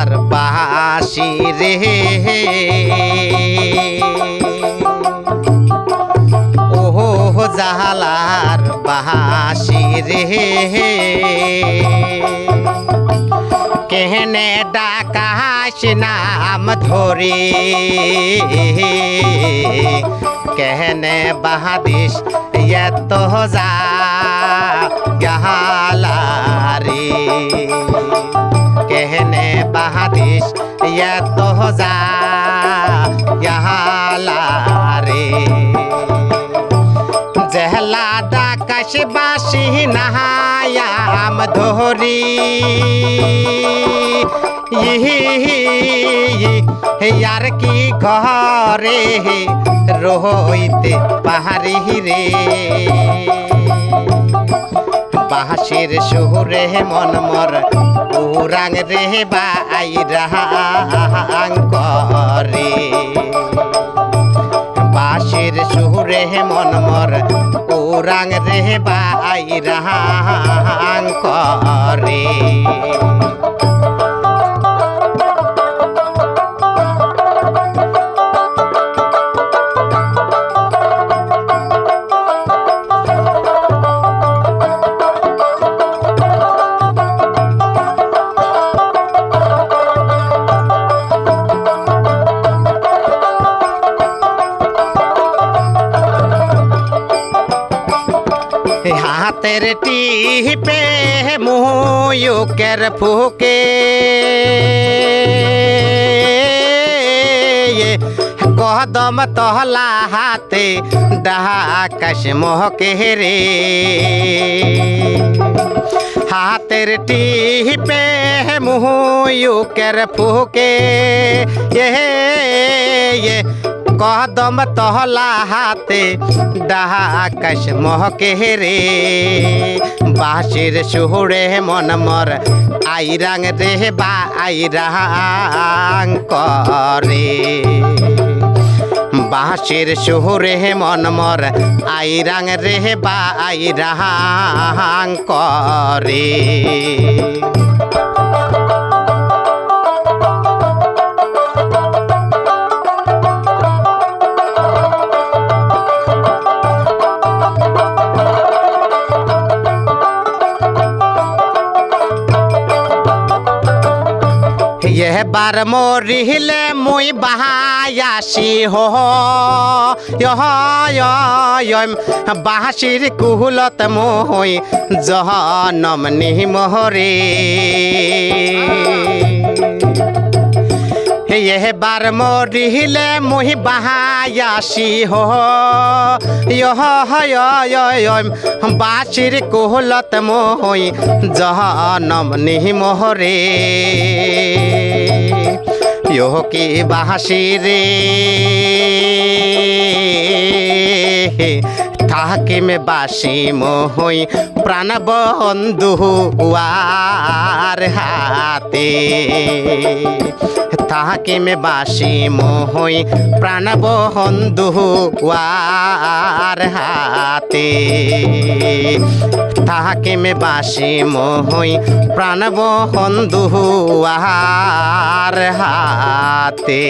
তার বাসি রে। ওহো জালার বাসি রে। কেহনে ডাকাশ নাম ধরে। কেহনে বাহাদিস, এত যা এত যা গহালারে জহলা ডাকাশ বাসি নাহায়াম ধরি। ইয়ার কি ঘরে রহইতে পাহাড়ি রে বাহাসির সুরে মন মর উরাং রে বাই রাং করে। বাঁশির সুরে মন মর উরাং রে বাই রাং করে। হাতের টিপে মুহুকের ফুকে। কদম তহলা হাতে ডাকাশ মহকে রে। হাতের টিপে মুহুকের ফুকে। এ কদম তহলা হাতে ডাকাশ মহকে রে বাঁশির সুহুরে মন মর, আইরাং রে বা আইরাং করে। বাঁশির সুহুরে মন মর, আইরাং রে বা আইরাং করে। এবার মরিলে মুই বাহায়াসি হম বাহাসির কুহুলত মই নমনি মহরে। এবার মরিলে মুহি বাহায়াসি হম বাচির কোহলত মই নিহি নিহিমহরে ইহ কি বাহাসি রে হাকিম বাসি মোহই প্রাণবন্ধু উয়ার হাতে। তাহাকিম বাসি মোহই প্রাণবন্ধু উয়ার হাতে। তাহাকিম বাসি মোহই প্রাণবন্ধু উয়ার হাতে।